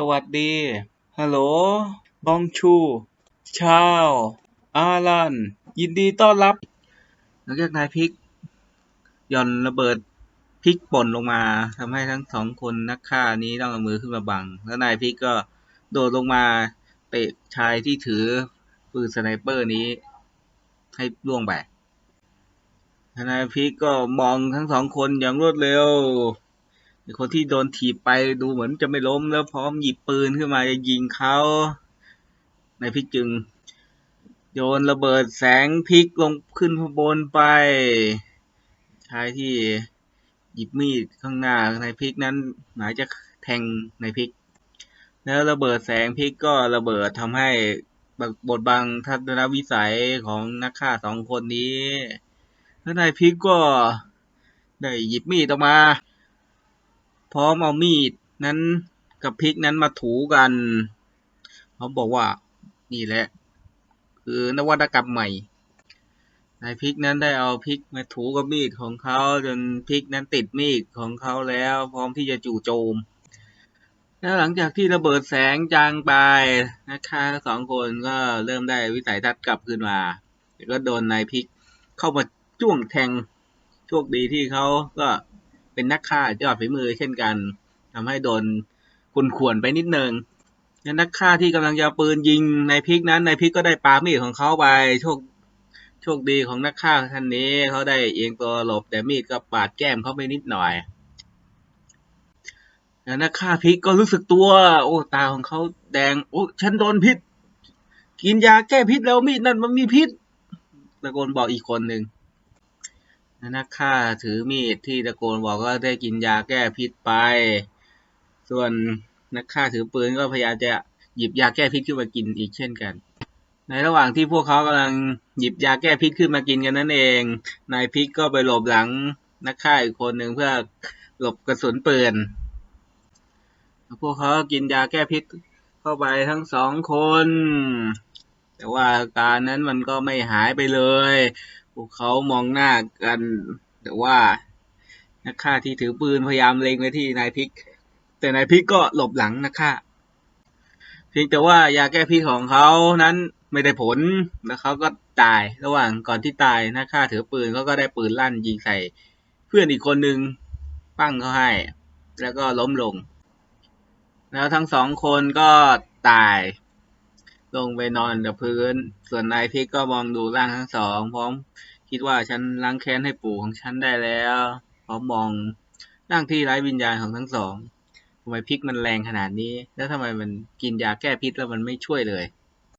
สวัสดี ฮัลโหล บองชู ชาว อารัน ยินดีต้อนรับ หลังจากนายพิกหย่อนระเบิดพริกป่นลงมาทำให้ทั้งสองคนนักฆ่านี้ต้องเอามือขึ้นมาบัง แล้วนายพิกก็โดดลงมาเตะชายที่ถือปืนสไนเปอร์นี้ ให้ล่วงไปนายพิกก็มองทั้งสองคนอย่างรวดเร็ว คนที่โดนถีบไปดูเหมือนจะไม่ล้มแล้วพร้อมหยิบปืนขึ้นมาจะยิงเขาในพิกจึง โยนระเบิดแสงพิกลงขึ้นข้างบนไปชายที่หยิบมีดข้างหน้าในพิกนั้นหมายจะแทงในพิก แล้วระเบิดแสงพิกก็ระเบิดทำให้บดบังทัศนวิสัยของนักฆ่าสองคนนี้ แล้วนายพิกก็ได้หยิบมีดออกมา พร้อมเอามีดนั้นกับพริกนั้นมาถูกันเขาบอกว่านี่แหละ คือนวัตกรรมใหม่นายพริกนั้นได้เอาพริกมาถูกับมีดของเขาจนพริกนั้นติดมีดของเขาแล้ว พร้อมที่จะจู่โจม แล้วหลังจากที่ระเบิดแสงจางไปนะคะสองคนก็เริ่มได้วิสัยทัศน์กลับคืนมาแล้วก็โดนนายพริกเข้ามาจ้วงแทงโชคดีที่เขาก็ เป็นนักฆ่ายอดฝีมือเช่นกันทำให้โดนคุณขวนไปนิดนึงแล้วนักฆ่าที่กำลังจะปืนยิงนายพริกนั้นนายพริกก็ได้ปามีดของเขาไปโชคโชคดีของนักฆ่าท่านนี้เขาได้เอียงตัวหลบแต่มีดก็ปาดแก้มเขาไปนิดหน่อยแล้วนักฆ่าพิกก็รู้สึกตัว โอ้ตาของเขาแดงโอ้ฉันโดนพิษ กินยาแก้พิษแล้วมีดนั่นมันมีพิษตะโกนบอกอีกคนหนึ่ง นักฆ่าถือมีดที่ตะโกนบอกว่าได้กินยาแก้พิษไป ส่วนนักฆ่าถือปืนก็พยายามจะหยิบยาแก้พิษขึ้นมากินอีกเช่นกัน ในระหว่างที่พวกเขากำลังหยิบยาแก้พิษขึ้นมากินกันนั่นเอง นายพิษก็ไปหลบหลังนักฆ่าอีกคนหนึ่งเพื่อหลบกระสุนปืน พวกเขากินยาแก้พิษเข้าไปทั้งสองคน แต่ว่าการนั้นมันก็ไม่หายไปเลย พวกเขามองหน้ากัน แต่ว่านักฆ่าที่ถือปืนพยายามเล็งไปที่นายพิก แต่นายพิกก็หลบหลังนักฆ่า เพียงแต่ว่ายาแก้พิษของเขานั้นไม่ได้ผลแล้วเขาก็ตายระหว่างก่อนที่ตายนักฆ่าถือปืนเขาก็ได้ปืนลั่นยิงใส่ เพื่อนอีกคนหนึ่งปั้งเขาให้ แล้วก็ล้มลง แล้วทั้งสองคนก็ตาย ลงไปนอนกับพื้น ส่วนนายพิกก็มองดูร่างทั้งสอง พร้อมคิดว่าฉันล้างแค้นให้ปู่ของฉันได้แล้ว พร้อมมองร่างที่ไร้วิญญาณของทั้งสองทำไมพิกมันแรงขนาดนี้ แล้วทำไมมันกินยาแก้พิษแล้วมันไม่ช่วยเลย